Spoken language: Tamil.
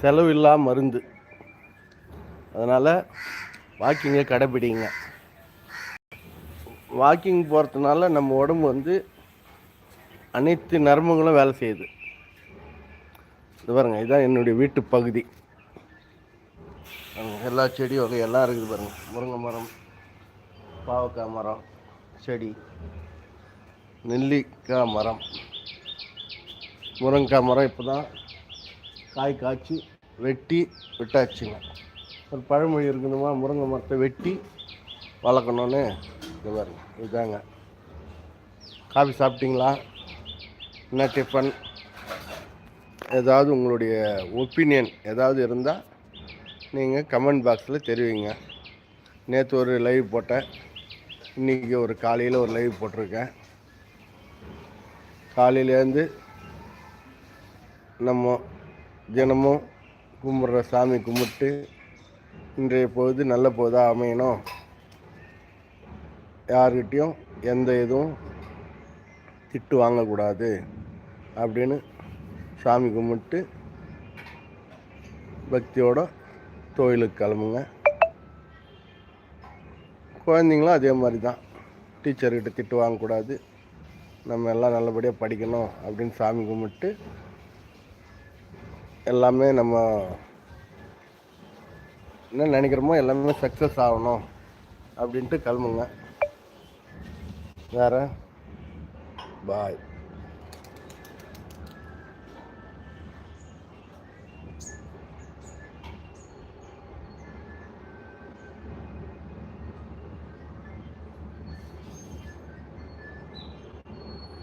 செலவில்லா மருந்து. அதனால் வாக்கிங்கை கடைப்பிடிங்க வாக்கிங் போகிறதுனால நம்ம உடம்பு வந்து அனைத்து நரம்புகளும் வேலை செய்யுது. இது பாருங்க இதுதான் என்னுடைய வீட்டு பகுதி. எல்லா செடி வகை எல்லாம் இருக்குது பாருங்க. முருங்கை மரம் பாவக்காய் மரம் செடி நெல்லிக்காய் மரம் முருங்கைக்காய் மரம் இப்போ தான் காய் காய்ச்சி வெட்டி விட்டாச்சுங்க. ஒரு பழமொழி இருக்கணுமா முருங்கை மரத்தை வெட்டி வளர்க்கணுன்னு இது பாருங்க இதுதாங்க காஃபி சாப்பிட்டீங்களா? என்ன டிஃபன்? ஏதாவது உங்களுடைய ஒப்பீனியன் ஏதாவது இருந்தால் நீங்கள் கமெண்ட் பாக்ஸில் தெரிவிங்க. நேற்று ஒரு லைவ் போட்டேன் இன்றைக்கி ஒரு காலையில் ஒரு லைவ் போட்டிருக்கேன். காலையிலேருந்து நம்ம தினமும் கும்பிட்ற சாமி கும்பிட்டு இன்றைய பொழுது நல்ல பொழுதாக அமையணும். யார்கிட்டையும் எந்த இதுவும் திட்டு வாங்கக்கூடாது அப்படின்னு சாமி கும்பிட்டு பக்தியோட கோயிலுக்கு கிளம்புங்க. குழந்தைங்களும் அதே மாதிரி தான். டீச்சர்கிட்ட திட்டு வாங்கக்கூடாது. நம்ம எல்லாம் நல்லபடியாக படிக்கணும் அப்படின்னு சாமி கும்பிட்டு எல்லாமே நம்ம என்ன நினைக்கிறோமோ எல்லாமே சக்ஸஸ் ஆகணும் அப்படின்ட்டு கிளம்புங்க. வேறு. பாய்